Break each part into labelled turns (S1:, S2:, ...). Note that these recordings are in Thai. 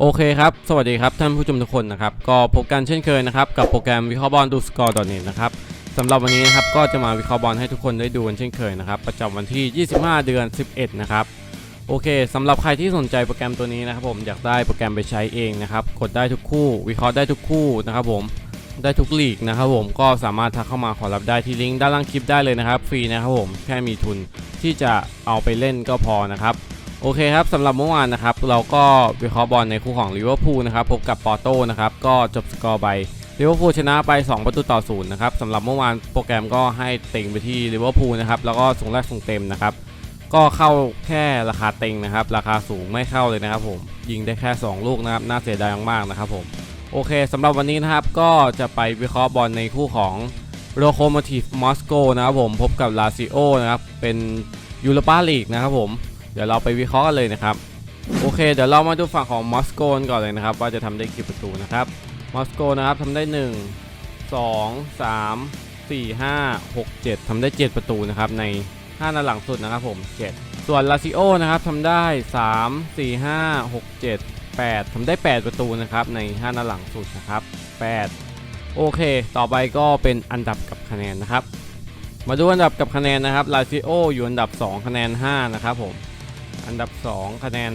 S1: โอเคครับ สวัสดีครับท่านผู้ชมทุกคนนะครับ ก็พบกันเช่นเคยนะครับ กับโปรแกรมวิเคราะห์บอลดูสกอร์ดอทเน็ตนะครับสำหรับวันนี้นะครับก็จะมาวิเคราะห์บอลให้ทุกคนได้ดูกันเช่นเคยนะครับ ประจำวันที่ 25 เดือน 11 นะครับ โอเคสำหรับใครที่สนใจโปรแกรมตัวนี้นะครับผมอยากได้โปรแกรมไปใช้เองนะครับ กดได้ทุกคู่ วิเคราะห์ได้ทุกคู่นะครับผมได้ทุกลีกนะครับผมก็สามารถทักเข้ามาขอรับได้ที่ลิงก์ด้านล่างคลิปได้เลยนะครับ ฟรีนะครับผมแค่มีทุนที่จะเอาไปเล่นก็พอนะครับ โอเคครับสำหรับเมื่อวานนะครับเราก็วิเคราะห์บอลในคู่ของลิเวอร์พูลนะครับพบกับปอร์โตนะครับก็จบสกอร์ไปลิเวอร์พูลชนะไป 2 ประตูต่อศูนย์นะครับสำหรับเมื่อวานโปรแกรมก็ให้เต็งไปที่ลิเวอร์พูลนะครับแล้วก็สูงแรกสูงเต็มนะครับก็เข้าแค่ราคาเต็งนะครับราคาสูงไม่เข้าเลยนะครับผมยิงได้แค่ 2 ลูกนะครับน่าเสียดายมากๆนะครับผมโอเคสำหรับวันนี้นะครับก็จะไปวิเคราะห์บอลในคู่ของโ o โ o ม t i v e มอสโกนะครับผมพบกับลาซิโอนะครับเป็นยูโรปาลีกนะครับผม เดี๋ยวเราไปวิเคราะห์กันเลยนะครับ โอเค เดี๋ยวเรามาดูฝั่งของมอสโกนก่อนเลยนะครับ ว่าจะทำได้กี่ประตูนะครับมอสโกนะครับทำได้ 1 2 3 4 5 6 7ทำได้ 7 ประตูนะครับใน 5นัดหลังสุดนะครับผม 7 ส่วนลาซิโอนะครับทำได้ 3 4 5 6 7 8ทำได้ 8 ประตูนะครับใน 5นัดหลังสุดนะครับ 8 โอเค ต่อไปก็เป็นอันดับกับคะแนนนะครับ มาดูอันดับกับคะแนนนะครับลาซิโออยู่อันดับ 2 คะแนน 5 นะครับผม อันดับ 2 คะแนน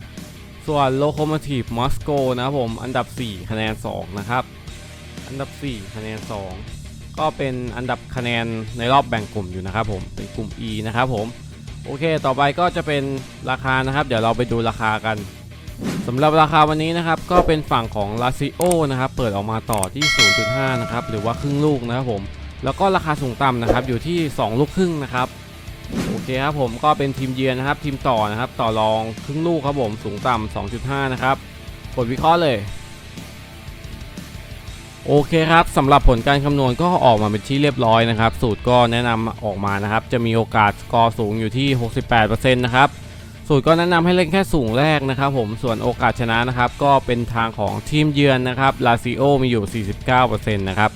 S1: 5 ส่วนโลโคโมทีฟมอสโกนะครับผม อันดับ 4 คะแนน 2 นะครับ อันดับ 4 คะแนน 2 ก็เป็นอันดับคะแนนในรอบแบ่งกลุ่มอยู่นะครับผม เป็นกลุ่ม E นะครับผม โอเค ต่อไปก็จะเป็นราคานะครับ เดี๋ยวเราไปดูราคากันสำหรับราคาวันนี้นะครับ ก็เป็นฝั่งของลาซิโอนะครับ เปิดออกมาต่อที่ 0.5 นะครับ หรือว่าครึ่งลูกนะครับผม แล้วก็ราคาสูงต่ำนะครับ อยู่ที่ 2 ลูกครึ่งนะครับ เคครับผมก็เป็นทีมเยือนนะครับ ทีมต่อนะครับ ต่อรองครึ่งลูกครับผมสูงต่ำ2.5 นะครับกดวิเคราะห์เลย โอเคครับสำหรับผลการคำนวณก็ออกมาเป็นที่เรียบร้อยนะครับ สูตรก็แนะนำออกมานะครับ จะมีโอกาสสกอร์สูงอยู่ที่ 68%นะครับสูตรก็แนะนำให้เล่นแค่สูงแรกนะครับผมส่วนโอกาสชนะนะครับ ก็เป็นทางของทีมเยือนนะครับลาซิโอมีอยู่ 49%นะครับ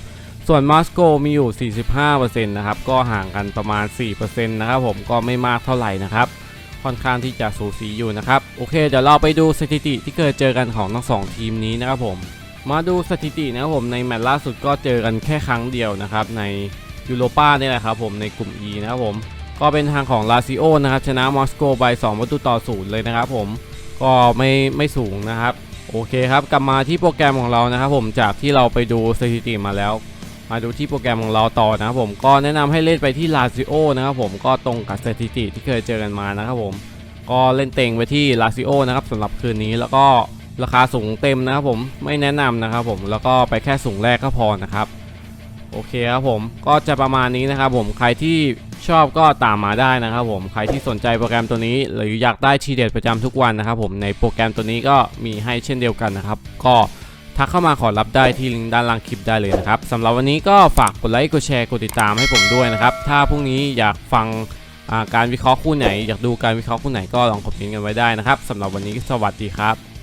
S1: ส่วนมอสโกมีอยู่ 45%นะครับ ก็ห่างกันประมาณ 4%นะครับผมก็ไม่มากเท่าไหร่นะครับ ค่อนข้างที่จะสูสีอยู่นะครับ โอเค เดี๋ยวเราไปดูสถิติที่เคยเจอกันของทั้งสองทีมนี้นะครับผม มาดูสถิตินะครับผมในแมตช์ล่าสุดก็เจอกันแค่ครั้งเดียวนะครับในยูโรป้านี่แหละครับผมในกลุ่ม E นะครับผม ก็เป็นทางของลาซิโอนะครับชนะมอสโกไป2ประตูต่อศูนย์เลยนะครับผมก็ไม่ไม่สูงนะครับ โอเคครับกลับมาที่โปรแกรมของเรานะครับผมจากที่เราไปดูสถิติมาแล้ว มาดูที่โปรแกรมของเราต่อนะครับผมก็แนะนำให้เล่นไปที่ลาซิโอนะครับผมก็ตรงกับสถิติที่เคยเจอกันมานะครับผมก็เล่นเต็งไปที่ลาซิโอนะครับสำหรับคืนนี้แล้วก็ราคาสูงเต็มนะครับผมไม่แนะนำนะครับผมแล้วก็ไปแค่สูงแรกก็พอนะครับโอเคครับผมก็จะประมาณนี้นะครับผมใครที่ชอบก็ตามมาได้นะครับผมใครที่สนใจโปรแกรมตัวนี้หรืออยากได้ทีเด็ดประจำทุกวันนะครับผมในโปรแกรมตัวนี้ก็มีให้เช่นเดียวกันนะครับ ก็ ทักเข้ามาขอรับได้ที่ลิงก์ด้านล่างคลิปได้เลยนะครับสำหรับวันนี้ก็ฝากกดไลค์กดแชร์กดติดตามให้ผมด้วยนะครับ ถ้าพรุ่งนี้อยากฟังการวิเคราะห์คู่ไหน อยากดูการวิเคราะห์คู่ไหนก็ลองคอมเมนต์กันไว้ได้นะครับสำหรับวันนี้สวัสดีครับ